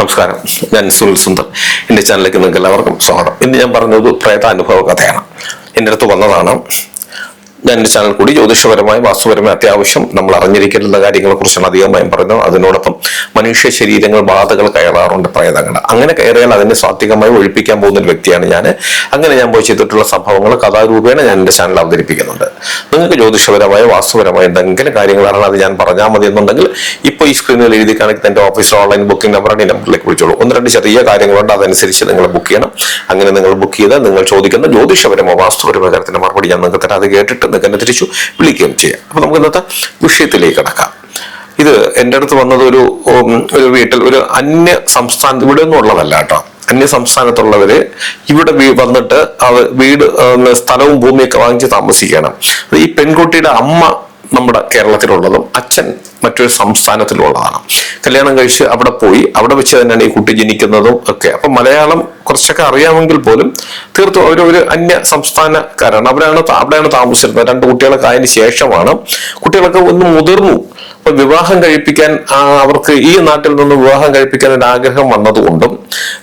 നമസ്കാരം. ഞാൻ സുനിൽ സുന്ദർ. എന്റെ ചാനലിലേക്ക് നിങ്ങൾക്ക് എല്ലാവർക്കും സ്വാഗതം. ഇന്ന് ഞാൻ പറഞ്ഞത് പ്രേതാനുഭവ കഥയാണ്. എന്റെ അടുത്ത് വന്നതാണ് ഞാൻ ചാനൽ കൂടി ജ്യോതിഷപരമായ വാസ്തുപരമായ അത്യാവശ്യം നമ്മൾ അറിഞ്ഞിരിക്കേണ്ട കാര്യങ്ങളെ കുറിച്ചാണ് അധികമായും പറയുന്നത്. അതിനോടൊപ്പം മനുഷ്യ ശരീരങ്ങൾ ബാധകൾ കയറാറുണ്ട് പ്രേതങ്ങൾ അങ്ങനെ കയറിയാൽ അതിനെ സ്വാത്വികമായി ഒഴിപ്പിക്കാൻ പോകുന്ന ഒരു വ്യക്തിയാണ് ഞാൻ. അങ്ങനെ ഞാൻ പോയി ചെയ്തിട്ടുള്ള സംഭവങ്ങൾ കഥാരൂപേണ ഞാൻ എന്റെ ചാനൽ അവതരിപ്പിക്കുന്നുണ്ട്. നിങ്ങൾക്ക് ജ്യോതിഷപരമായ വാസ്തുപരമായ എന്തെങ്കിലും കാര്യങ്ങളാണ് അത് ഞാൻ പറഞ്ഞാൽ മതി എന്നുണ്ടെങ്കിൽ ഇപ്പോൾ ഈ സ്ക്രീനിൽ എഴുതി കാണിക്കുന്ന എന്റെ ഓഫീസിൽ ഓൺലൈൻ ബുക്കിംഗ് നമ്പറാണ് ഈ നമ്പറിലേക്ക് വിളിച്ചോളൂ. ഒന്ന് രണ്ട് ചെറിയ കാര്യങ്ങളുണ്ട് അതനുസരിച്ച് നിങ്ങൾ ബുക്ക് ചെയ്യണം. അങ്ങനെ നിങ്ങൾ ബുക്ക് ചെയ്ത് നിങ്ങൾ ചോദിക്കുന്ന ജ്യോതിഷപരമോ വാസ്തുപരമോ കാര്യത്തിന്റെ മറുപടി ഞാൻ നിങ്ങൾക്ക് തരാം. അത് കേട്ടിട്ട് നിങ്ങൾക്ക് എന്നെ തിരിച്ചു വിളിക്കുകയും ചെയ്യാം. അപ്പൊ നമുക്ക് ഇന്നത്തെ വിഷയത്തിലേക്ക് കടക്കാം. ഇത് എന്റെ അടുത്ത് വന്നത് ഒരു ഒരു വീട്ടിൽ ഒരു അന്യ സംസ്ഥാന ഇവിടെ ഒന്നും ഉള്ളതല്ല കേട്ടോ. അന്യ സംസ്ഥാനത്തുള്ളവര് ഇവിടെ വന്നിട്ട് അവർ വീട് സ്ഥലവും ഭൂമിയൊക്കെ വാങ്ങിച്ച് താമസിക്കണം. ഈ പെൺകുട്ടിയുടെ അമ്മ നമ്മുടെ കേരളത്തിലുള്ളതും അച്ഛൻ മറ്റൊരു സംസ്ഥാനത്തിലുള്ളതാണ്. കല്യാണം കഴിച്ച് അവിടെ പോയി അവിടെ വെച്ച് തന്നെയാണ് ഈ കുട്ടി ജനിക്കുന്നതും ഒക്കെ. അപ്പൊ മലയാളം കുറച്ചൊക്കെ അറിയാമെങ്കിൽ പോലും തീർത്തും അവർ ഒരു അന്യ സംസ്ഥാനക്കാരാണ്. അവരാണ് അവിടെയാണ് താമസിച്ചിരുന്നത്. രണ്ട് കുട്ടികളൊക്കെ ആയതിനു ശേഷമാണ് കുട്ടികളൊക്കെ ഒന്ന് മുതിർന്നു. അപ്പൊ വിവാഹം കഴിപ്പിക്കാൻ അവർക്ക് ഈ നാട്ടിൽ നിന്ന് വിവാഹം കഴിപ്പിക്കാൻ ഒരു ആഗ്രഹം വന്നതുകൊണ്ടും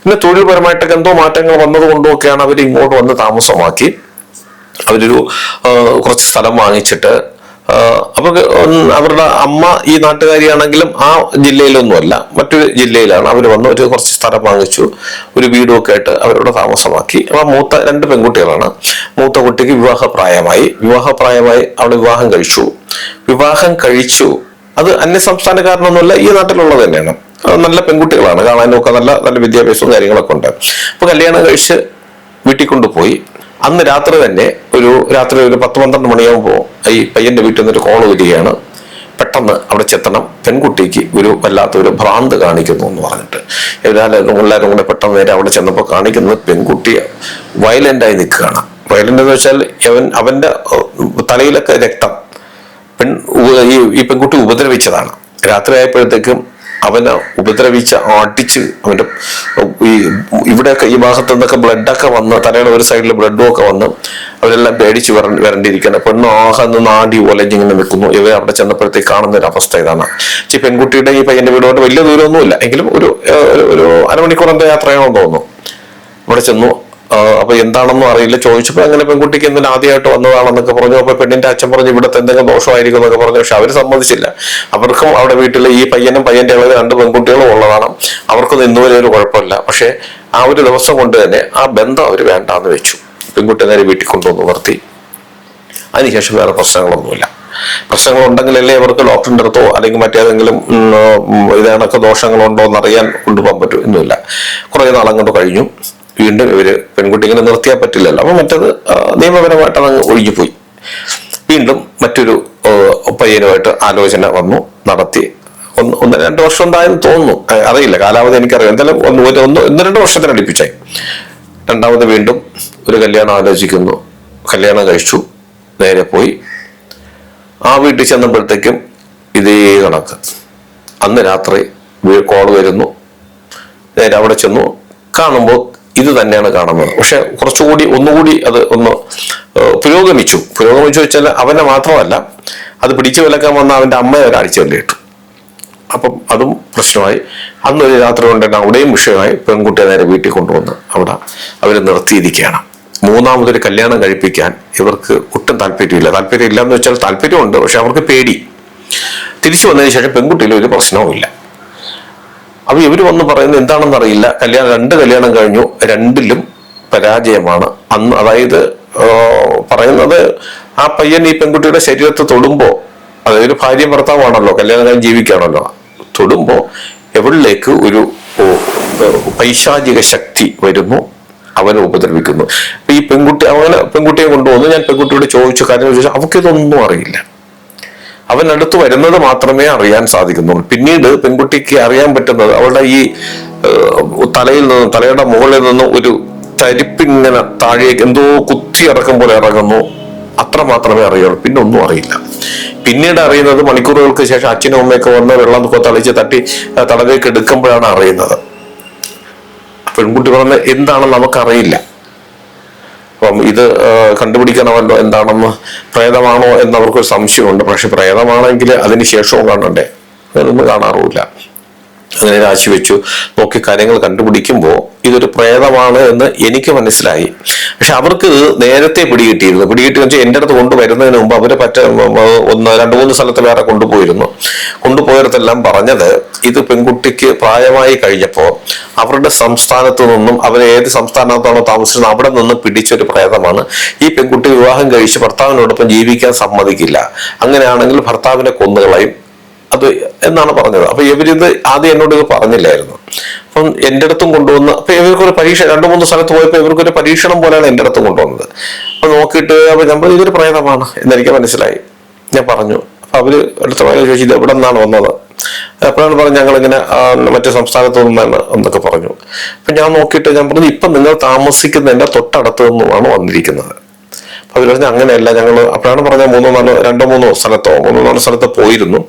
പിന്നെ തൊഴിൽപരമായിട്ടൊക്കെ എന്തോ മാറ്റങ്ങൾ വന്നതുകൊണ്ടും ഒക്കെയാണ് അവർ ഇങ്ങോട്ട് വന്ന് താമസമാക്കി. അവരൊരു കുറച്ച് സ്ഥലം വാങ്ങിച്ചിട്ട് അവർക്ക് അവരുടെ അമ്മ ഈ നാട്ടുകാരിയാണെങ്കിലും ആ ജില്ലയിലൊന്നുമല്ല മറ്റൊരു ജില്ലയിലാണ്. അവർ വന്ന് ഒരു കുറച്ച് സ്ഥലം വാങ്ങിച്ചു ഒരു വീടും ഒക്കെ ആയിട്ട് അവരുടെ താമസമാക്കി. അപ്പൊ മൂത്ത രണ്ട് പെൺകുട്ടികളാണ്. മൂത്ത കുട്ടിക്ക് വിവാഹപ്രായമായി. വിവാഹപ്രായമായി അവൾ വിവാഹം കഴിച്ചു. വിവാഹം കഴിച്ചു. അത് അന്യ സംസ്ഥാനക്കാരനൊന്നുമല്ല ഈ നാട്ടിലുള്ളത് തന്നെയാണ്. നല്ല പെൺകുട്ടികളാണ്. കാണാനും ഒക്കെ നല്ല നല്ല വിദ്യാഭ്യാസവും കാര്യങ്ങളൊക്കെ ഉണ്ട്. അപ്പൊ കല്യാണം കഴിച്ച് വീട്ടിൽ കൊണ്ടുപോയി. അന്ന് രാത്രി തന്നെ ഒരു രാത്രി ഒരു പത്ത് പന്ത്രണ്ട് മണിയാകുമ്പോൾ ഈ പയ്യന്റെ വീട്ടിൽ നിന്നൊരു കോൾ വരികയാണ്. പെട്ടെന്ന് അവിടെ ചെത്തണം. പെൺകുട്ടിക്ക് ഒരു വല്ലാത്ത ഒരു ഭ്രാന്ത് കാണിക്കുന്നു എന്ന് പറഞ്ഞിട്ട്. എല്ലാവരും എല്ലാവരും കൂടെ പെട്ടെന്ന് നേരെ അവിടെ ചെന്നപ്പോൾ കാണിക്കുന്നത് പെൺകുട്ടി വയലന്റായി നിൽക്കുകയാണ്. വയലന്റ് എന്ന് വെച്ചാൽ അവൻ അവന്റെ തലയിലൊക്കെ രക്തം. പെൺ ഈ പെൺകുട്ടി ഉപദ്രവിച്ചതാണ്. രാത്രി ആയപ്പോഴത്തേക്കും അവനെ ഉപദ്രവിച്ച് അടിച്ച് അവന്റെ ഈ ഇവിടെയൊക്കെ ഈ ഭാഗത്തു നിന്നൊക്കെ ബ്ലഡൊക്കെ വന്ന് തലയുടെ ഒരു സൈഡിൽ ബ്ലഡും ഒക്കെ വന്ന് അവരെല്ലാം പേടിച്ച് വര വരണ്ടിരിക്കണം പെണ്ണ് ആകെ നിന്ന് ആടി ഒലഞ്ഞിങ്ങനെ നിൽക്കുന്നു. ഇവർ അവിടെ ചെന്നപ്പോഴത്തേക്ക് കാണുന്ന ഒരു അവസ്ഥ ഇതാണ്. ഈ പെൺകുട്ടിയുടെ ഈ പയ്യന്റെ വീടോട്ട് വലിയ ദൂരമൊന്നുമില്ല. എങ്കിലും ഒരു ഒരു- അരമണിക്കൂറിന്റെ യാത്രയാണെന്ന് തോന്നുന്നു. അവിടെ ചെന്നു. അപ്പൊ എന്താണെന്നും അറിയില്ല. ചോദിച്ചപ്പോ അങ്ങനെ പെൺകുട്ടിക്ക് എന്തിനാ ആദ്യമായിട്ട് വന്നതാണെന്നൊക്കെ പറഞ്ഞു. അപ്പൊ പെണ്ണിന്റെ അച്ഛൻ പറഞ്ഞു ഇവിടുത്തെ എന്തെങ്കിലും ദോഷമായിരിക്കും എന്നൊക്കെ പറഞ്ഞു. പക്ഷെ അവർ സമ്മതിച്ചില്ല. അവർക്കും അവിടെ വീട്ടിൽ ഈ പയ്യനും പയ്യന്റെ ഇളവ് രണ്ട് പെൺകുട്ടികളും ഉള്ളതാണ്. അവർക്കൊന്നും ഇന്നുവരെ ഒരു കുഴപ്പമില്ല. പക്ഷെ ആ ഒരു ദിവസം കൊണ്ട് തന്നെ ആ ബന്ധം അവർ വേണ്ടാന്ന് വെച്ചു. പെൺകുട്ടി നേരെ വീട്ടിൽ കൊണ്ടുവന്ന് നിർത്തി. അതിനുശേഷം വേറെ പ്രശ്നങ്ങളൊന്നുമില്ല. പ്രശ്നങ്ങൾ ഉണ്ടെങ്കിലല്ലേ അവർക്ക് ഡോക്ടറിന്റെ അടുത്തോ അല്ലെങ്കിൽ മറ്റേതെങ്കിലും ഇതേണൊക്കെ ദോഷങ്ങളുണ്ടോ എന്ന് അറിയാൻ കൊണ്ടുപോകാൻ പറ്റും. ഒന്നുമില്ല കുറെ നാളങ്ങോട്ട് കഴിഞ്ഞു. വീണ്ടും ഇവർ പെൺകുട്ടി ഇങ്ങനെ നിർത്തിയാൽ പറ്റില്ലല്ലോ. അപ്പൊ മറ്റത് നിയമപരമായിട്ട് അതങ്ങ് ഒഴുകിപ്പോയി. വീണ്ടും മറ്റൊരു പയ്യനുമായിട്ട് ആലോചന വന്നു നടത്തി. ഒന്ന് ഒന്ന് രണ്ട് വർഷം ഉണ്ടായെന്ന് തോന്നുന്നു അറിയില്ല. കാലാവധി എനിക്കറിയാം എന്തായാലും ഒന്ന് ഒന്ന് ഒന്ന് രണ്ട് വർഷത്തിന് അടുപ്പിച്ചായി. രണ്ടാമത് വീണ്ടും ഒരു കല്യാണം ആലോചിക്കുന്നു. കല്യാണം കഴിച്ചു. നേരെ പോയി. ആ വീട്ടിൽ ചെന്നപ്പോഴത്തേക്കും ഇതേ കണക്ക്. അന്ന് രാത്രി കോൾ വരുന്നു. നേരെ അവിടെ ചെന്നു. കാണുമ്പോൾ ഇത് തന്നെയാണ് കാണുന്നത്. പക്ഷെ കുറച്ചുകൂടി ഒന്നുകൂടി അത് ഒന്ന് പുരോഗമിച്ചു. പുരോഗമിച്ചു വെച്ചാൽ അവനെ മാത്രമല്ല അത് പിടിച്ചു വിലക്കാൻ വന്ന അവന്റെ അമ്മയെ അടിച്ചു ഇട്ടു അപ്പം അതും പ്രശ്നമായി. അന്നൊരു രാത്രി കൊണ്ട് തന്നെ അവിടെയും വിഷയമായി പെൺകുട്ടിയെ നേരെ വീട്ടിൽ കൊണ്ടുവന്ന് അവിടെ അവർ നിർത്തിയിരിക്കുകയാണ്. മൂന്നാമതൊരു കല്യാണം കഴിപ്പിക്കാൻ ഇവർക്ക് ഒട്ടും താല്പര്യമില്ല. താല്പര്യം ഇല്ല എന്ന് വെച്ചാൽ താല്പര്യമുണ്ട് പക്ഷെ അവർക്ക് പേടി. തിരിച്ചു വന്നതിന് ശേഷം പെൺകുട്ടിയിൽ ഒരു പ്രശ്നവും ഇല്ല അപ്പൊ ഇവർ വന്ന് പറയുന്നത് എന്താണെന്ന് അറിയില്ല. കല്യാണം രണ്ട് കല്യാണം കഴിഞ്ഞു. രണ്ടിലും പരാജയമാണ്. അന്ന് അതായത് പറയുന്നത് ആ പയ്യൻ ഈ പെൺകുട്ടിയുടെ ശരീരത്തെ തൊടുമ്പോ അതായത് ഭാര്യ ഭർത്താവാണല്ലോ കല്യാണം കഴിഞ്ഞ് ജീവിക്കുകയാണല്ലോ തൊടുമ്പോ എവിടേക്ക് ഒരു പൈശാചിക ശക്തി വരുന്നു അവനെ ഉപദ്രവിക്കുന്നു. അപ്പൊ ഈ പെൺകുട്ടി അവനെ പെൺകുട്ടിയെ കൊണ്ടുവന്നു ഞാൻ പെൺകുട്ടിയോട് ചോദിച്ചു കാര്യം ചോദിച്ചു അവൾക്കിതൊന്നും അറിയില്ല. അവൻ അടുത്ത് വരുന്നത് മാത്രമേ അറിയാൻ സാധിക്കുന്നുള്ളൂ. പിന്നീട് പെൺകുട്ടിക്ക് അറിയാൻ പറ്റുന്നത് അവളുടെ ഈ തലയിൽ നിന്നും തലയുടെ മുകളിൽ നിന്നും ഒരു തരിപ്പിങ്ങനെ താഴേക്ക് എന്തോ കുത്തി ഇറക്കും പോലെ ഇറങ്ങുന്നു. അത്ര മാത്രമേ അറിയുള്ളൂ. പിന്നെ ഒന്നും അറിയില്ല. പിന്നീട് അറിയുന്നത് മണിക്കൂറുകൾക്ക് ശേഷം അച്ഛനും അമ്മയൊക്കെ വന്ന് വെള്ളം തളിച്ച് തട്ടി തടവേക്ക് എടുക്കുമ്പോഴാണ് അറിയുന്നത്. പെൺകുട്ടി പറഞ്ഞ എന്താണെന്ന് നമുക്കറിയില്ല. അപ്പം ഇത് കണ്ടുപിടിക്കണമല്ലോ എന്താണെന്ന് പ്രേതമാണോ എന്നവർക്കൊരു സംശയമുണ്ട്. പക്ഷെ പ്രേതമാണെങ്കിൽ അതിന് ശേഷവും കാണണ്ടേ? അതൊന്നും കാണാറുമില്ല. അങ്ങനെ രാശി വെച്ചു നോക്കി കാര്യങ്ങൾ കണ്ടുപിടിക്കുമ്പോൾ ഇതൊരു പ്രേതമാണ് എന്ന് എനിക്ക് മനസ്സിലായി. പക്ഷെ അവർക്ക് നേരത്തെ പിടികിട്ടിയിരുന്നു. പിടികിട്ടി വെച്ചാൽ എന്റെ അടുത്ത് കൊണ്ടുവരുന്നതിന് മുമ്പ് അവർ പറ്റ ഒന്ന് രണ്ട് മൂന്ന് സ്ഥലത്ത് വേറെ കൊണ്ടുപോയിരുന്നു. കൊണ്ടുപോയടത്തെല്ലാം പറഞ്ഞത് ഇത് പെൺകുട്ടിക്ക് പ്രായമായി കഴിഞ്ഞപ്പോൾ അവരുടെ സംസ്ഥാനത്ത് നിന്നും അവർ ഏത് സംസ്ഥാനത്താണോ താമസിച്ചത് അവിടെ നിന്ന് പിടിച്ചൊരു പ്രേതമാണ്. ഈ പെൺകുട്ടി വിവാഹം കഴിച്ച് ഭർത്താവിനോടൊപ്പം ജീവിക്കാൻ സമ്മതിക്കില്ല. അങ്ങനെയാണെങ്കിൽ ഭർത്താവിനെ കൊന്നുകളയും. അത് എന്നാണ് പറഞ്ഞത്. അപ്പൊ ഇവരിത് ആദ്യം എന്നോട് ഇത് പറഞ്ഞില്ലായിരുന്നു. അപ്പം എന്റെ അടുത്തും കൊണ്ടുവന്ന് അപ്പൊ ഇവർക്കൊരു പരീക്ഷ രണ്ടു മൂന്ന് സ്ഥലത്ത് പോയപ്പോൾ ഇവർക്കൊരു പരീക്ഷണം പോലെയാണ് എന്റെ അടുത്തും കൊണ്ടുവന്നത്. അപ്പൊ നോക്കിയിട്ട് അപ്പൊ നമ്മൾ ഇതൊരു പ്രേതമാണ് എന്നെനിക്ക് മനസ്സിലായി. ഞാൻ പറഞ്ഞു അപ്പൊ അവർ അടുത്ത ചോദിച്ചു ഇത് എവിടെ നിന്നാണ് വന്നത്? പറഞ്ഞു ഞങ്ങൾ ഇങ്ങനെ മറ്റു സംസ്ഥാനത്ത് നിന്നാണ് എന്നൊക്കെ പറഞ്ഞു. അപ്പൊ ഞാൻ നോക്കിയിട്ട് ഞാൻ പറഞ്ഞു ഇപ്പൊ നിങ്ങൾ താമസിക്കുന്നതിന്റെ തൊട്ടടുത്ത് നിന്നുമാണ് വന്നിരിക്കുന്നത്. അവർ പറഞ്ഞു അങ്ങനെയല്ല ഞങ്ങൾ അപ്പോഴാണ് പറഞ്ഞ മൂന്നോ നാലോ രണ്ടോ മൂന്നോ സ്ഥലത്തോ മൂന്നോ നാലോ സ്ഥലത്ത് പോയിരുന്നു.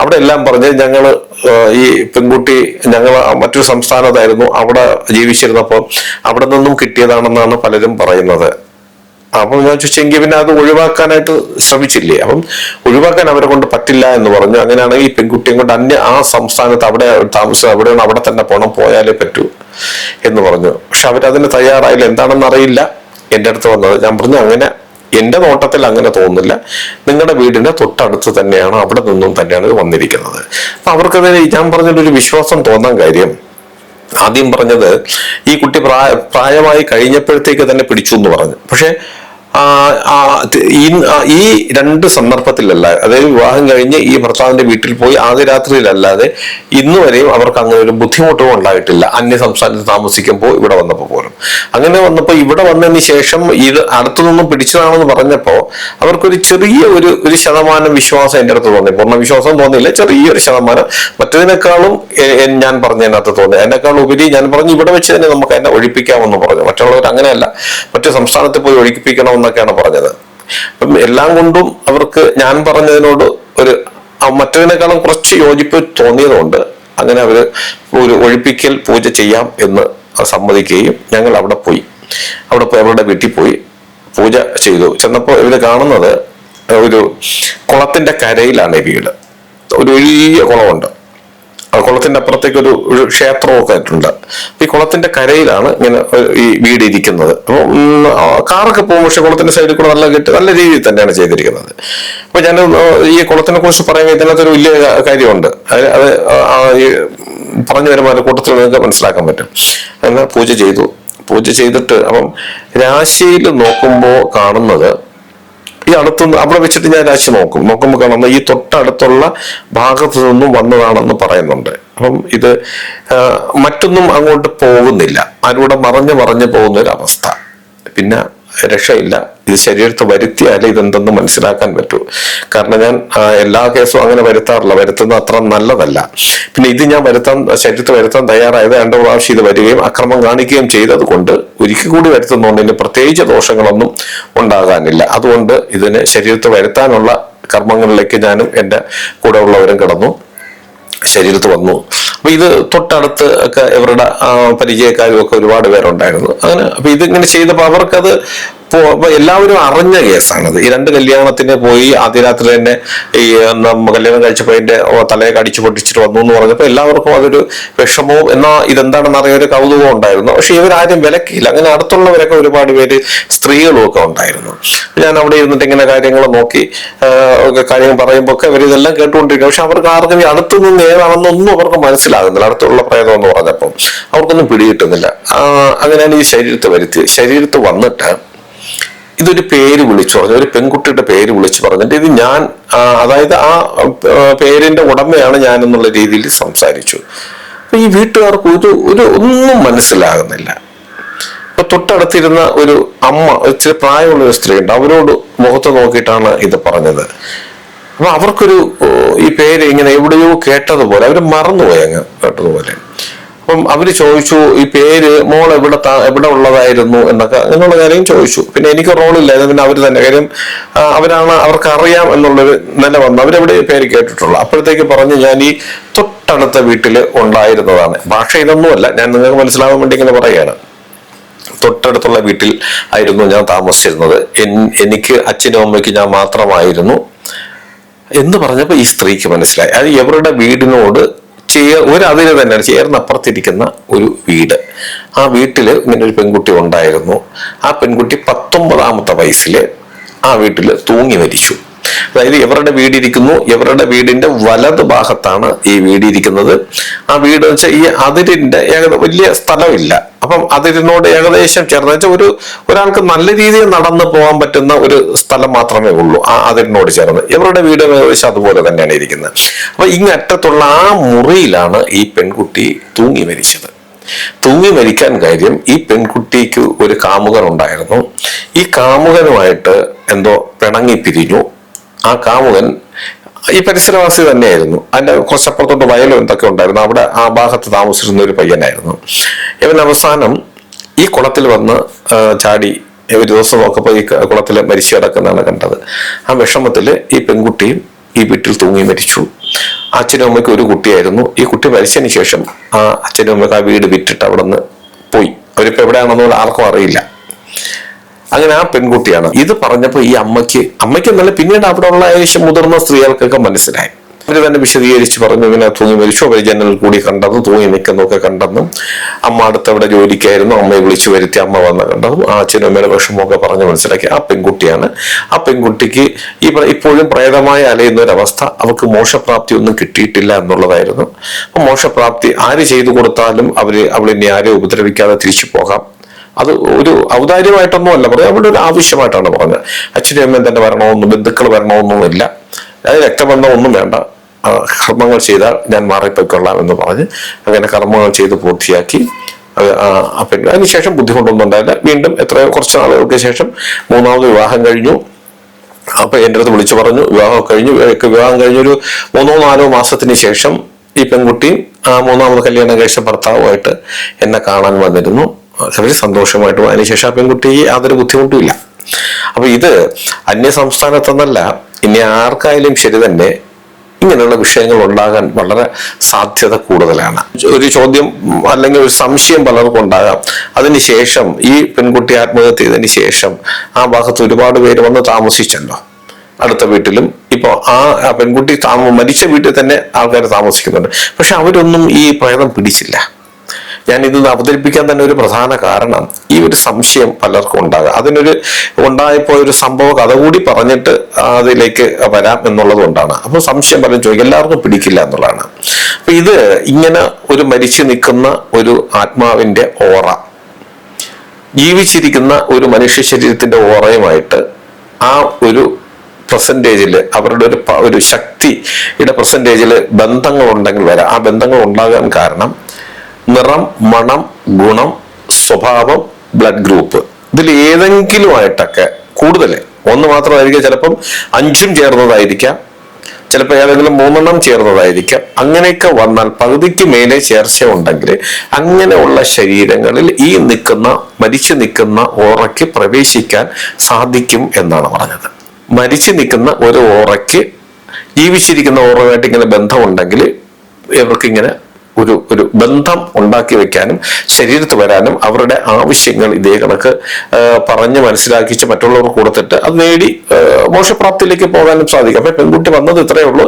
അവിടെ എല്ലാം പറഞ്ഞ് ഞങ്ങൾ ഈ പെൺകുട്ടി ഞങ്ങൾ മറ്റൊരു സംസ്ഥാനത്തായിരുന്നു അവിടെ ജീവിച്ചിരുന്നപ്പോൾ അവിടെ നിന്നും കിട്ടിയതാണെന്നാണ് പലരും പറയുന്നത്. അപ്പം ഞാൻ ചോദിച്ചെങ്കിൽ പിന്നെ അത് ഒഴിവാക്കാനായിട്ട് ശ്രമിച്ചില്ലേ? അപ്പം ഒഴിവാക്കാൻ അവരെ കൊണ്ട് പറ്റില്ല എന്ന് പറഞ്ഞു. അങ്ങനെയാണെങ്കിൽ ഈ പെൺകുട്ടിയും കൊണ്ട് അന്യ ആ സംസ്ഥാനത്ത് അവിടെ താമസം എവിടെയാണ് അവിടെ തന്നെ പോണം പോയാലേ പറ്റൂ എന്ന് പറഞ്ഞു. പക്ഷെ അവരതിന് തയ്യാറായില്ല. എന്താണെന്ന് അറിയില്ല. എന്റെ അടുത്ത് വന്നത് ഞാൻ പറഞ്ഞു അങ്ങനെ എന്റെ നോട്ടത്തിൽ അങ്ങനെ തോന്നുന്നില്ല. നിങ്ങളുടെ വീടിന്റെ തൊട്ടടുത്ത് തന്നെയാണ് അവിടെ നിന്നും തന്നെയാണ് ഇത് വന്നിരിക്കുന്നത്. അപ്പൊ അവർക്കതിന് ഞാൻ പറഞ്ഞൊരു വിശ്വാസം തോന്നാൻ കാര്യം ആദ്യം പറഞ്ഞത് ഈ കുട്ടി പ്രായ പ്രായമായി കഴിഞ്ഞപ്പോഴത്തേക്ക് തന്നെ പിടിച്ചു എന്ന് പറഞ്ഞു. പക്ഷെ ഈ രണ്ട് സന്ദർഭത്തിലല്ല. അതായത് വിവാഹം കഴിഞ്ഞ് ഈ ഭർത്താവിന്റെ വീട്ടിൽ പോയി ആദ്യ രാത്രിയിലല്ലാതെ ഇന്ന് വരെയും അവർക്ക് അങ്ങനെ ഒരു ബുദ്ധിമുട്ടും ഉണ്ടായിട്ടില്ല. അന്യ സംസ്ഥാനത്ത് താമസിക്കുമ്പോൾ ഇവിടെ വന്നപ്പോൾ പോലും. അങ്ങനെ വന്നപ്പോൾ ഇവിടെ വന്നതിന് ശേഷം ഇത് അടുത്തുനിന്നും പിടിച്ചതാണെന്ന് പറഞ്ഞപ്പോൾ അവർക്കൊരു ചെറിയ ഒരു ഒരു ശതമാനം വിശ്വാസം എന്റെ അടുത്ത് തോന്നി. പൂർണ വിശ്വാസം തോന്നിയില്ല ചെറിയൊരു ശതമാനം. മറ്റതിനേക്കാളും ഞാൻ പറഞ്ഞതിനകത്ത് തോന്നി. അതിനേക്കാൾ ഉപരി ഞാൻ പറഞ്ഞു ഇവിടെ വെച്ച് തന്നെ നമുക്ക് എന്നെ ഒഴിപ്പിക്കാമെന്ന് പറഞ്ഞു. മറ്റുള്ളവർ അങ്ങനെയല്ല. മറ്റു സംസ്ഥാനത്ത് പോയി ഒഴിപ്പിക്കണമെന്നൊക്കെയാണ് പറഞ്ഞത്. അപ്പം എല്ലാം കൊണ്ടും അവർക്ക് ഞാൻ പറഞ്ഞതിനോട് ഒരു മറ്റതിനേക്കാളും കുറച്ച് യോജിപ്പ് തോന്നിയതുകൊണ്ട് അങ്ങനെ അവർ ഒരു ഒഴിപ്പിക്കൽ പൂജ ചെയ്യാം എന്ന് സമ്മതിക്കുകയും ഞങ്ങൾ അവിടെ പോയി. അവിടെ പോയി അവരുടെ വീട്ടിൽ പോയി പൂജ ചെയ്തു. ചെന്നപ്പോൾ ഇവർ കാണുന്നത് ഒരു കുളത്തിന്റെ കരയിലാണ് വീട്. ഒരു വലിയ കുളമുണ്ട്. കുളത്തിന്റെ അപ്പുറത്തേക്ക് ഒരു ഒരു ക്ഷേത്രമൊക്കെ ആയിട്ടുണ്ട്. ഈ കുളത്തിന്റെ കരയിലാണ് ഇങ്ങനെ ഈ വീട് ഇരിക്കുന്നത്. അപ്പൊ കാറൊക്കെ പോകും പക്ഷെ കുളത്തിന്റെ സൈഡിൽ കൂടെ നല്ല കെട്ട് നല്ല രീതിയിൽ തന്നെയാണ് ചെയ്തിരിക്കുന്നത്. അപ്പൊ ഞാൻ ഈ കുളത്തിനെ കുറിച്ച് പറയുമ്പോൾ ഇതിനകത്തൊരു വലിയ കാര്യമുണ്ട്. അത് ഈ പറഞ്ഞു വരുമ്പോൾ കൂട്ടത്തിൽ നിങ്ങൾക്ക് മനസ്സിലാക്കാൻ പറ്റും. അങ്ങനെ പൂജ ചെയ്തു. പൂജ ചെയ്തിട്ട് അപ്പം രാശിയിൽ നോക്കുമ്പോൾ കാണുന്നത് ഈ അടുത്തുനിന്ന് അവിടെ വെച്ചിട്ട് ഞാൻ രാശി നോക്കും. നോക്കുമ്പോൾ കാണുന്ന ഈ തൊട്ടടുത്തുള്ള ഭാഗത്തു നിന്നും വന്നതാണെന്ന് പറയുന്നുണ്ട്. അപ്പം ഇത് മറ്റൊന്നും അങ്ങോട്ട് പോകുന്നില്ല. അതിലൂടെ മറഞ്ഞ് മറഞ്ഞു പോകുന്ന ഒരു അവസ്ഥ പിന്നെ രക്ഷയില്ല. ഇത് ശരീരത്ത് വരുത്തിയാലേ ഇതെന്തെന്ന് മനസ്സിലാക്കാൻ പറ്റൂ. കാരണം ഞാൻ എല്ലാ കേസും അങ്ങനെ വരുത്താറില്ല. വരുത്തുന്നത് അത്ര നല്ലതല്ല. പിന്നെ ഇത് ഞാൻ വരുത്താൻ ശരീരത്ത് വരുത്താൻ തയ്യാറായത് രണ്ടു പ്രാവശ്യം ഇത് വരികയും അക്രമം കാണിക്കുകയും ചെയ്തത് കൊണ്ട് ഒരിക്കൽ കൂടി വരുത്തുന്നതുകൊണ്ട് ഇതിന് പ്രത്യേകിച്ച് ദോഷങ്ങളൊന്നും ഉണ്ടാകാനില്ല. അതുകൊണ്ട് ഇതിന് ശരീരത്ത് വരുത്താനുള്ള കർമ്മങ്ങളിലേക്ക് ഞാനും എന്റെ കൂടെ ഉള്ളവരും കിടന്നു. ശരീരത്ത് വന്നു. അപ്പൊ ഇത് തൊട്ടടുത്ത് ഒക്കെ ഇവരുടെ പരിചയക്കാരും ഒക്കെ ഒരുപാട് പേരുണ്ടായിരുന്നു. അങ്ങനെ അപ്പൊ ഇതിങ്ങനെ ചെയ്തപ്പോൾ അവർക്കത് എല്ലാവരും അറിഞ്ഞ കേസാണത്. ഈ രണ്ട് കല്യാണത്തിന് പോയി ആദ്യ രാത്രി തന്നെ ഈ കല്യാണം കഴിച്ചപ്പോ അതിന്റെ തലയെ കടിച്ചു പൊട്ടിച്ചിട്ട് വന്നു എന്ന് പറഞ്ഞപ്പോ എല്ലാവർക്കും അതൊരു വിഷമവും എന്നാ ഇതെന്താണെന്ന് അറിയാൻ ഒരു കൗതുകം ഉണ്ടായിരുന്നു. പക്ഷെ ഇവരാരും വിലക്കിയില്ല. അങ്ങനെ അടുത്തുള്ളവരൊക്കെ ഒരുപാട് പേര് സ്ത്രീകളും ഒക്കെ ഉണ്ടായിരുന്നു. ഞാൻ അവിടെ ഇരുന്നിട്ട് ഇങ്ങനെ കാര്യങ്ങൾ നോക്കി കാര്യങ്ങൾ പറയുമ്പോൾ ഒക്കെ ഇവർ ഇതെല്ലാം കേട്ടുകൊണ്ടിരിക്കും പക്ഷെ അവർക്ക് ആർക്കും അടുത്തു നിന്ന് ഏതാണെന്നൊന്നും അവർക്ക് മനസ്സിലാകുന്നില്ല. അടുത്തുള്ള പ്രേതം എന്ന് പറഞ്ഞപ്പോൾ അവർക്കൊന്നും പിടികിട്ടുന്നില്ല. അങ്ങനെയാണ് ഈ ശരീരത്ത് വരുത്തി ശരീരത്ത് വന്നിട്ട് ഇതൊരു പേര് വിളിച്ചു പറഞ്ഞു. ഒരു പെൺകുട്ടിയുടെ പേര് വിളിച്ചു പറഞ്ഞിട്ട് ഇത് ഞാൻ അതായത് ആ പേരിന്റെ ഉടമയാണ് ഞാൻ എന്നുള്ള രീതിയിൽ സംസാരിച്ചു. അപ്പൊ ഈ വീട്ടുകാർക്ക് ഒരു ഒരു ഒന്നും മനസ്സിലാകുന്നില്ല. അപ്പൊ തൊട്ടടുത്തിരുന്ന ഒരു അമ്മ ഇച്ചിരി പ്രായമുള്ള ഒരു സ്ത്രീ ഉണ്ട്. അവരോട് മുഖത്ത് നോക്കിയിട്ടാണ് ഇത് പറഞ്ഞത്. അപ്പൊ അവർക്കൊരു ഈ പേര് ഇങ്ങനെ എവിടെയോ കേട്ടതുപോലെ അവർ മറന്നുപോയി അങ്ങ് കേട്ടതുപോലെ. അപ്പം അവർ ചോദിച്ചു ഈ പേര് മോൾ എവിടെ എവിടെ ഉള്ളതായിരുന്നു? എന്നൊക്കെ അങ്ങനെയുള്ള കാര്യം ചോദിച്ചു. പിന്നെ എനിക്ക് റോളില്ലായിരുന്നു പിന്നെ അവർ തന്നെ. കാര്യം അവരാണ് അവർക്ക് അറിയാം എന്നുള്ളൊരു നില വന്നു. അവരെവിടെ പേര് കേട്ടിട്ടുള്ളൂ. അപ്പോഴത്തേക്ക് പറഞ്ഞു ഞാൻ ഈ തൊട്ടടുത്ത വീട്ടിൽ ഉണ്ടായിരുന്നതാണ്. ഭാഷ ഇതൊന്നുമല്ല. ഞാൻ നിങ്ങൾക്ക് മനസ്സിലാവാൻ വേണ്ടി ഇങ്ങനെ പറയുകയാണ്. തൊട്ടടുത്തുള്ള വീട്ടിൽ ആയിരുന്നു ഞാൻ താമസിച്ചിരുന്നത്. എനിക്ക് അച്ഛനും അമ്മയ്ക്കും ഞാൻ മാത്രമായിരുന്നു. എന്ന് പറഞ്ഞപ്പോൾ ഈ സ്ത്രീക്ക് മനസ്സിലായി. അത് എവരുടെ വീടിനോട് ചേർ ഒരു അതിര് തന്നെയാണ് ചേർന്നപ്പുറത്തിരിക്കുന്ന ഒരു വീട്. ആ വീട്ടിൽ ഇങ്ങനെ ഒരു പെൺകുട്ടി ഉണ്ടായിരുന്നു. ആ പെൺകുട്ടി പത്തൊമ്പതാമത്തെ വയസ്സിൽ ആ വീട്ടിൽ തൂങ്ങി മരിച്ചു. അതായത് ഇവരുടെ വീടിരിക്കുന്നു ഇവരുടെ വീടിന്റെ വലത് ഭാഗത്താണ് ഈ വീടിരിക്കുന്നത്. ആ വീട് വെച്ചാൽ ഈ അതിരിന്റെ ഏകദേശം വലിയ സ്ഥലമില്ല. അപ്പം അതിരിനോട് ഏകദേശം ചേർന്ന് വെച്ചാൽ ഒരു ഒരാൾക്ക് നല്ല രീതിയിൽ നടന്നു പോകാൻ പറ്റുന്ന ഒരു സ്ഥലം മാത്രമേ ഉള്ളൂ ആ അതിരിനോട് ചേർന്ന്. ഇവരുടെ വീട് ഏകദേശം അതുപോലെ തന്നെയാണ് ഇരിക്കുന്നത്. അപ്പൊ ഇങ്ങറ്റത്തുള്ള ആ മുറിയിലാണ് ഈ പെൺകുട്ടി തൂങ്ങി മരിച്ചത്. തൂങ്ങി മരിക്കാൻ കാര്യം ഈ പെൺകുട്ടിക്ക് ഒരു കാമുകൻ ഉണ്ടായിരുന്നു. ഈ കാമുകനുമായിട്ട് എന്തോ പിണങ്ങി പിരിഞ്ഞു. ആ കാമുകൻ ഈ പരിസരവാസി തന്നെയായിരുന്നു. അതിന്റെ കുറച്ചപ്പുറത്തോട്ട് വയലും എന്തൊക്കെ ഉണ്ടായിരുന്നു അവിടെ ആ ഭാഗത്ത് താമസിച്ചിരുന്ന ഒരു പയ്യനായിരുന്നു. ഇവൻ അവസാനം ഈ കുളത്തിൽ വന്ന് ചാടി ഒരു ദിവസം പോയി കുളത്തിൽ മരിച്ചു കിടക്കുന്നതാണ് കണ്ടത്. ആ വിഷമത്തിൽ ഈ പെൺകുട്ടിയും ഈ വീട്ടിൽ തൂങ്ങി മരിച്ചു. അച്ഛനും അമ്മയ്ക്കും ഒരു കുട്ടിയായിരുന്നു. ഈ കുട്ടി മരിച്ചതിന് ശേഷം ആ അച്ഛനും അമ്മയ്ക്ക് ആ വീട് വിറ്റിട്ട് അവിടെ നിന്ന് പോയി. അവരിപ്പോ എവിടെയാണെന്ന് ആർക്കും അറിയില്ല. അങ്ങനെ ആ പെൺകുട്ടിയാണ്. ഇത് പറഞ്ഞപ്പോൾ ഈ അമ്മയ്ക്ക് അമ്മയ്ക്ക് എന്നല്ല പിന്നീട് അവിടെ ഉള്ള ഏകദേശം മുതിർന്ന സ്ത്രീകൾക്കൊക്കെ മനസ്സിലായി. അവർ തന്നെ വിശദീകരിച്ച് പറഞ്ഞു ഇങ്ങനെ തൂങ്ങി മരിച്ചു. അവർ ജനൽ കൂടി കണ്ടത് തൂങ്ങി നിൽക്കുന്നൊക്കെ കണ്ടെന്നും അമ്മ അടുത്തവിടെ ജോലിക്കായിരുന്നു. അമ്മയെ വിളിച്ചു വരുത്തി അമ്മ വന്ന് കണ്ടതും ആ അച്ഛനും അമ്മയുടെ വിഷമമൊക്കെ പറഞ്ഞ് മനസ്സിലാക്കി. ആ പെൺകുട്ടിയാണ്. ആ പെൺകുട്ടിക്ക് ഈ ഇപ്പോഴും പ്രേതമായി അലയുന്ന ഒരവസ്ഥ അവർക്ക് മോശപ്രാപ്തി ഒന്നും കിട്ടിയിട്ടില്ല എന്നുള്ളതായിരുന്നു. അപ്പൊ മോശപ്രാപ്തി ആര് ചെയ്തു കൊടുത്താലും അവർ അവളിനെ ആരെയും ഉപദ്രവിക്കാതെ തിരിച്ചു പോകാം. അത് ഒരു ഔദാര്യമായിട്ടൊന്നും അല്ല പറയുക അവിടെ ഒരു ആവശ്യമായിട്ടാണ് പറഞ്ഞത്. അച്ഛനും അമ്മയും തന്നെ വരണമെന്നും ബന്ധുക്കൾ വരണമെന്നൊന്നുമില്ല അത് രക്തബന്ധം ഒന്നും വേണ്ട കർമ്മങ്ങൾ ചെയ്താൽ ഞാൻ മാറിപ്പോയിക്കൊള്ളാം എന്ന് പറഞ്ഞ് അങ്ങനെ കർമ്മങ്ങൾ ചെയ്ത് പൂർത്തിയാക്കി. അതിനുശേഷം ബുദ്ധിമുട്ടൊന്നും ഉണ്ടായില്ല. വീണ്ടും എത്രയോ കുറച്ച് നാളുകൾക്ക് ശേഷം മൂന്നാമത് വിവാഹം കഴിഞ്ഞു. അപ്പൊ എന്റെ അടുത്ത് വിളിച്ചു പറഞ്ഞു വിവാഹം കഴിഞ്ഞു. വിവാഹം കഴിഞ്ഞൊരു മൂന്നോ നാലോ മാസത്തിന് ശേഷം ഈ പെൺകുട്ടി ആ മൂന്നാമത് കല്യാണം കഴിച്ച ഭർത്താവുമായിട്ട് എന്നെ കാണാൻ വന്നിരുന്നു. വളരെ സന്തോഷമായിട്ട്. അതിനുശേഷം ആ പെൺകുട്ടിക്ക് യാതൊരു ബുദ്ധിമുട്ടുമില്ല. അപ്പൊ ഇത് അന്യ സംസ്ഥാനത്തെന്നല്ല ഇനി ആർക്കായാലും ശരി തന്നെ ഇങ്ങനെയുള്ള വിഷയങ്ങൾ ഉണ്ടാകാൻ വളരെ സാധ്യത കൂടുതലാണ്. ഒരു ചോദ്യം അല്ലെങ്കിൽ ഒരു സംശയം പലർക്കും ഉണ്ടാകാം. അതിനുശേഷം ഈ പെൺകുട്ടി ആത്മഹത്യ ചെയ്തതിന് ശേഷം ആ ഭാഗത്ത് ഒരുപാട് പേര് വന്ന് താമസിച്ചല്ലോ. അടുത്ത വീട്ടിലും ഇപ്പൊ ആ പെൺകുട്ടി താമ മരിച്ച വീട്ടിൽ തന്നെ ആൾക്കാർ താമസിക്കുന്നുണ്ട്. പക്ഷെ അവരൊന്നും ഈ പ്രേതം പിടിച്ചില്ല. ഞാൻ ഇത് അവതരിപ്പിക്കാൻ തന്നെ ഒരു പ്രധാന കാരണം ഈ ഒരു സംശയം പലർക്കും ഉണ്ടാകാം. അതിനൊരു ഉണ്ടായപ്പോ ഒരു സംഭവ കഥ കൂടി പറഞ്ഞിട്ട് അതിലേക്ക് വരാം എന്നുള്ളത് കൊണ്ടാണ്. അപ്പൊ സംശയം പലരും ചോദിക്കും എല്ലാവർക്കും പിടിക്കില്ല എന്നുള്ളതാണ്. അപ്പൊ ഇത് ഇങ്ങനെ ഒരു മരിച്ചു നിൽക്കുന്ന ഒരു ആത്മാവിന്റെ ഓറ ജീവിച്ചിരിക്കുന്ന ഒരു മനുഷ്യ ശരീരത്തിന്റെ ഓറയുമായിട്ട് ആ ഒരു പെർസെന്റേജിൽ അവരുടെ ഒരു ഒരു ശക്തിയുടെ പെർസെന്റേജിൽ ബന്ധങ്ങൾ ഉണ്ടെങ്കിൽ വരാം. ആ ബന്ധങ്ങൾ ഉണ്ടാകാൻ കാരണം നിറം മണം ഗുണം സ്വഭാവം ബ്ലഡ് ഗ്രൂപ്പ് ഇതിൽ ഏതെങ്കിലുമായിട്ടൊക്കെ കൂടുതൽ ഒന്ന് മാത്രമായിരിക്കാം ചിലപ്പം അഞ്ചും ചേർന്നതായിരിക്കാം. ചിലപ്പോൾ ഏതെങ്കിലും മൂന്നെണ്ണം ചേർന്നതായിരിക്കാം. അങ്ങനെയൊക്കെ വന്നാൽ പകുതിക്ക് മേലെ ചേർച്ച ഉണ്ടെങ്കിൽ അങ്ങനെയുള്ള ശരീരങ്ങളിൽ ഈ നിൽക്കുന്ന മരിച്ചു നിൽക്കുന്ന ഓറയ്ക്ക് പ്രവേശിക്കാൻ സാധിക്കും എന്നാണ് പറഞ്ഞത്. മരിച്ചു നിൽക്കുന്ന ഒരു ഓറയ്ക്ക് ജീവിച്ചിരിക്കുന്ന ഓറയുമായിട്ട് ഇങ്ങനെ ബന്ധമുണ്ടെങ്കിൽ ഇവർക്ക് ഇങ്ങനെ ഒരു ഒരു ബന്ധം ഉണ്ടാക്കി വെക്കാനും ശരീരത്ത് വരാനും അവരുടെ ആവശ്യങ്ങൾ ഇതേ കണക്ക് പറഞ്ഞ് മനസ്സിലാക്കിച്ച് മറ്റുള്ളവർ കൊടുത്തിട്ട് അത് നേടി മോശപ്രാപ്തിയിലേക്ക് പോകാനും സാധിക്കും. അപ്പൊ പെൺകുട്ടി വന്നത് ഇത്രയേ ഉള്ളൂ.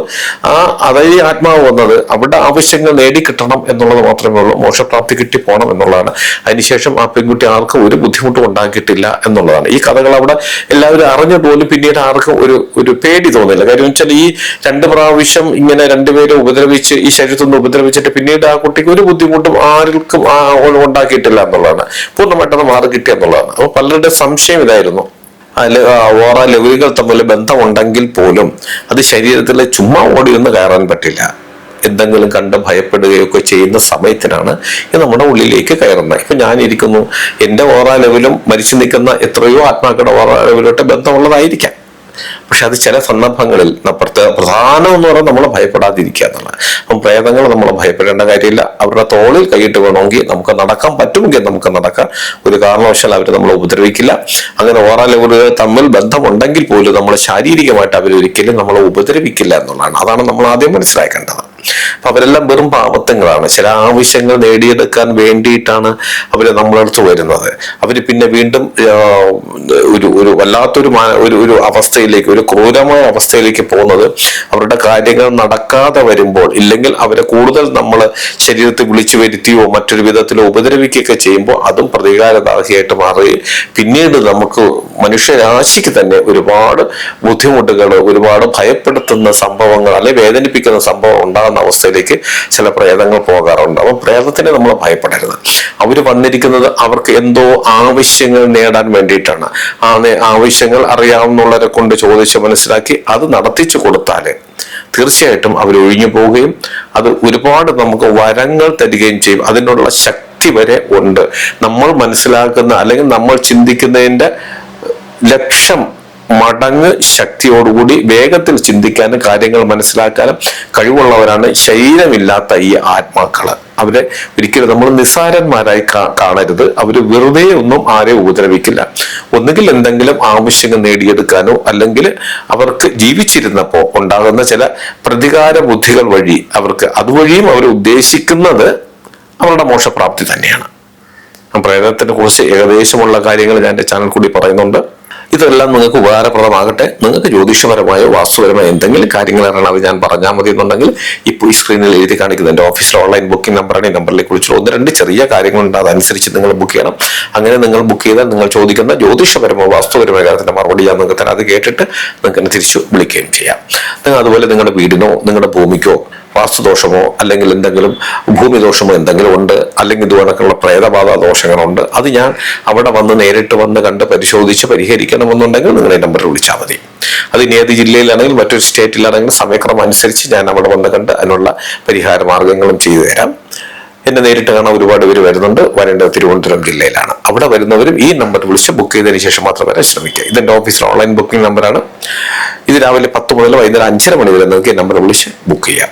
ആ അതായത് ആത്മാവ് വന്നത് അവരുടെ ആവശ്യങ്ങൾ നേടിക്കിട്ടണം എന്നുള്ളത് മാത്രമേ ഉള്ളൂ. മോശപ്രാപ്തി കിട്ടി പോകണം എന്നുള്ളതാണ്. അതിനുശേഷം ആ പെൺകുട്ടി ആർക്കും ഒരു ബുദ്ധിമുട്ടും ഉണ്ടാക്കിയിട്ടില്ല എന്നുള്ളതാണ്. ഈ കഥകൾ അവിടെ എല്ലാവരും അറിഞ്ഞ പോലും പിന്നീട് ആർക്കും ഒരു ഒരു പേടി തോന്നില്ല. കാര്യം വെച്ചാൽ ഈ രണ്ട് പ്രാവശ്യം ഇങ്ങനെ രണ്ടുപേരെ ഉപദ്രവിച്ച് ഈ ശരീരത്തിൽ നിന്ന് ഉപദ്രവിച്ചിട്ട് പിന്നീട് ആ കുട്ടിക്ക് ഒരു ബുദ്ധിമുട്ടും ആർക്കും ഉണ്ടാക്കിയിട്ടില്ല എന്നുള്ളതാണ്. പൂർണമായിട്ട് അത് മാറി കിട്ടി എന്നുള്ളതാണ്. അപ്പൊ പലരുടെ സംശയം ഇതായിരുന്നു. ഓറ ലഘുവികൾ തമ്മിൽ ബന്ധമുണ്ടെങ്കിൽ പോലും അത് ശരീരത്തിൽ ചുമ്മാ ഓടി ഓടിയൊന്നും കയറാൻ പറ്റില്ല. എന്തെങ്കിലും കണ്ട് ഭയപ്പെടുകയൊക്കെ ചെയ്യുന്ന സമയത്തിനാണ് ഇത് നമ്മുടെ ഉള്ളിലേക്ക് കയറുന്നത്. ഇപ്പൊ ഞാനിരിക്കുന്നു. എന്റെ ഓറ ലെവലും മരിച്ചു നിൽക്കുന്ന എത്രയോ ആത്മാക്കളുടെ ഓറ ലെവലോട്ട് ബന്ധമുള്ളതായിരിക്കാം. പക്ഷെ അത് ചില സന്ദർഭങ്ങളിൽ പ്രധാനം എന്ന് പറഞ്ഞാൽ നമ്മൾ ഭയപ്പെടാതിരിക്കുക എന്നുള്ളത് അപ്പം പ്രേതങ്ങൾ നമ്മൾ ഭയപ്പെടേണ്ട കാര്യമില്ല. അവരുടെ തോളിൽ കൈയിട്ട് വേണമെങ്കിൽ നമുക്ക് നടക്കാൻ പറ്റുമെങ്കിൽ നമുക്ക് നടക്കാം. ഒരു കാരണവശാൽ അവർ നമ്മളെ ഉപദ്രവിക്കില്ല. അങ്ങനെ ഓറ ഒരു തമ്മിൽ ബന്ധമുണ്ടെങ്കിൽ പോലും നമ്മൾ ശാരീരികമായിട്ട് അവരൊരിക്കലും നമ്മളെ ഉപദ്രവിക്കില്ല എന്നുള്ളതാണ്. അതാണ് നമ്മൾ ആദ്യം മനസ്സിലാക്കേണ്ടത്. അപ്പൊ അവരെല്ലാം വെറും പാപത്തങ്ങളാണ് ചില ആവശ്യങ്ങൾ നേടിയെടുക്കാൻ വേണ്ടിയിട്ടാണ് അവർ നമ്മളടുത്ത് വരുന്നത്. അവർ പിന്നെ വീണ്ടും ഒരു ഒരു വല്ലാത്തൊരു ഒരു ഒരു അവസ്ഥയിലേക്ക് ഒരു ക്രൂരമായ അവസ്ഥയിലേക്ക് പോകുന്നത് അവരുടെ കാര്യങ്ങൾ നടക്കാതെ വരുമ്പോൾ ഇല്ലെങ്കിൽ അവരെ കൂടുതൽ നമ്മൾ ശരീരത്തിൽ വിളിച്ചു വരുത്തിയോ മറ്റൊരു വിധത്തിലോ ഉപദ്രവിക്കുകയൊക്കെ ചെയ്യുമ്പോൾ അതും പ്രതികാരദാഹിയായിട്ട് മാറുകയും പിന്നീട് നമുക്ക് മനുഷ്യരാശിക്ക് തന്നെ ഒരുപാട് ബുദ്ധിമുട്ടുകൾ ഒരുപാട് ഭയപ്പെടുത്തുന്ന സംഭവങ്ങൾ അല്ലെ വേദനിപ്പിക്കുന്ന സംഭവം ഉണ്ടാകുന്ന അവസ്ഥയിലേക്ക് ചില പ്രേതങ്ങൾ പോകാറുണ്ട്. അപ്പം പ്രേതത്തിനെ നമ്മൾ ഭയപ്പെടരുത്. അവർ വന്നിരിക്കുന്നത് അവർക്ക് എന്തോ ആവശ്യങ്ങൾ നേടാൻ വേണ്ടിയിട്ടാണ്. ആ ആവശ്യങ്ങൾ അറിയാവുന്നവരെ കൊണ്ട് ചോദിച്ച് മനസ്സിലാക്കി അത് നടത്തിച്ചു കൊടുത്താൽ തീർച്ചയായിട്ടും അവർ ഒഴിഞ്ഞു പോവുകയും അത് ഒരുപാട് നമുക്ക് വരങ്ങൾ തരികയും ചെയ്യും. അതിനുള്ള ശക്തി വരെ ഉണ്ട്. നമ്മൾ മനസ്സിലാക്കുന്ന അല്ലെങ്കിൽ നമ്മൾ ചിന്തിക്കുന്നതിന്റെ ലക്ഷം മടങ്ങ് ശക്തിയോടുകൂടി വേഗത്തിൽ ചിന്തിക്കാനും കാര്യങ്ങൾ മനസ്സിലാക്കാനും കഴിവുള്ളവരാണ് ശരീരമില്ലാത്ത ഈ ആത്മാക്കൾ അവരെ ഒരിക്കലും നമ്മൾ നിസ്സാരന്മാരായി കാണരുത്. അവർ വെറുതെ ഒന്നും ആരെയും ഉപദ്രവിക്കില്ല. ഒന്നുകിൽ എന്തെങ്കിലും ആവശ്യങ്ങൾ നേടിയെടുക്കാനോ അല്ലെങ്കിൽ അവർക്ക് ജീവിച്ചിരുന്നപ്പോ ഉണ്ടാകുന്ന ചില പ്രതികാര ബുദ്ധികൾ വഴി അവർക്ക് അതുവഴിയും അവർ ഉദ്ദേശിക്കുന്നത് അവരുടെ മോശപ്രാപ്തി തന്നെയാണ്. പ്രേതത്തിനെ കുറിച്ച് ഏകദേശമുള്ള കാര്യങ്ങൾ ഞാൻ എന്റെ ചാനൽ കൂടി പറയുന്നുണ്ട്. ഇതെല്ലാം നിങ്ങൾക്ക് ഉപകാരപ്രദമാകട്ടെ. നിങ്ങൾക്ക് ജ്യോതിഷപരമായോ വാസ്തുപരമായോ എന്തെങ്കിലും കാര്യങ്ങൾ അറിയണം ഞാൻ പറഞ്ഞാൽ മതി എന്നുണ്ടെങ്കിൽ ഇപ്പോൾ ഈ സ്ക്രീനിൽ എഴുതി കാണിക്കുന്ന എന്റെ ഓഫീസിലെ ഓൺലൈൻ ബുക്കിംഗ് നമ്പറാണ് ഈ നമ്പറിലേക്ക് വിളിച്ചു ഒന്ന് രണ്ട് ചെറിയ കാര്യങ്ങളുണ്ട്. അതനുസരിച്ച് നിങ്ങൾ ബുക്ക് ചെയ്യണം. അങ്ങനെ നിങ്ങൾ ബുക്ക് ചെയ്താൽ നിങ്ങൾ ചോദിക്കുന്ന ജ്യോതിഷപരമോ വാസ്തുപരമോ കാര്യത്തിന്റെ മറുപടി ഞാൻ നിങ്ങൾക്ക് തരാം. അത് കേട്ടിട്ട് നിങ്ങൾക്ക് തിരിച്ചു വിളിക്കുകയും ചെയ്യാം. നിങ്ങൾ അതുപോലെ നിങ്ങളുടെ വീടിനോ നിങ്ങളുടെ ഭൂമിക്കോ വാസ്തുദോഷമോ അല്ലെങ്കിൽ എന്തെങ്കിലും ഭൂമി ദോഷമോ എന്തെങ്കിലും ഉണ്ട് അല്ലെങ്കിൽ ഇതുകണക്കുള്ള പ്രേതബാധ ദോഷങ്ങളുണ്ട് അത് ഞാൻ അവിടെ വന്ന് നേരിട്ട് വന്ന് കണ്ട് പരിശോധിച്ച് പരിഹരിക്കണമെന്നുണ്ടെങ്കിൽ നിങ്ങൾ ഈ നമ്പറിൽ വിളിച്ചാൽ മതി. അത് ഇനി ഏത് ജില്ലയിലാണെങ്കിലും മറ്റൊരു സ്റ്റേറ്റിലാണെങ്കിൽ സമയക്രമം അനുസരിച്ച് ഞാൻ അവിടെ വന്ന് കണ്ട് അതിനുള്ള പരിഹാര മാർഗങ്ങളും ചെയ്തു തരാം. എന്നെ നേരിട്ട് കാണാൻ ഒരുപാട് പേര് വരുന്നുണ്ട്. വരേണ്ടത് തിരുവനന്തപുരം ജില്ലയിലാണ്. അവിടെ വരുന്നവരും ഈ നമ്പർ വിളിച്ച് ബുക്ക് ചെയ്തതിന് ശേഷം മാത്രം വരാൻ ശ്രമിക്കുക. ഇതെന്റെ ഓഫീസിലെ ഓൺലൈൻ ബുക്കിംഗ് നമ്പറാണ് ഇത് രാവിലെ പത്ത് മുതൽ വൈകുന്നേരം അഞ്ചര മണി വരെ നിങ്ങൾക്ക് ഈ നമ്പർ വിളിച്ച് ബുക്ക് ചെയ്യാം.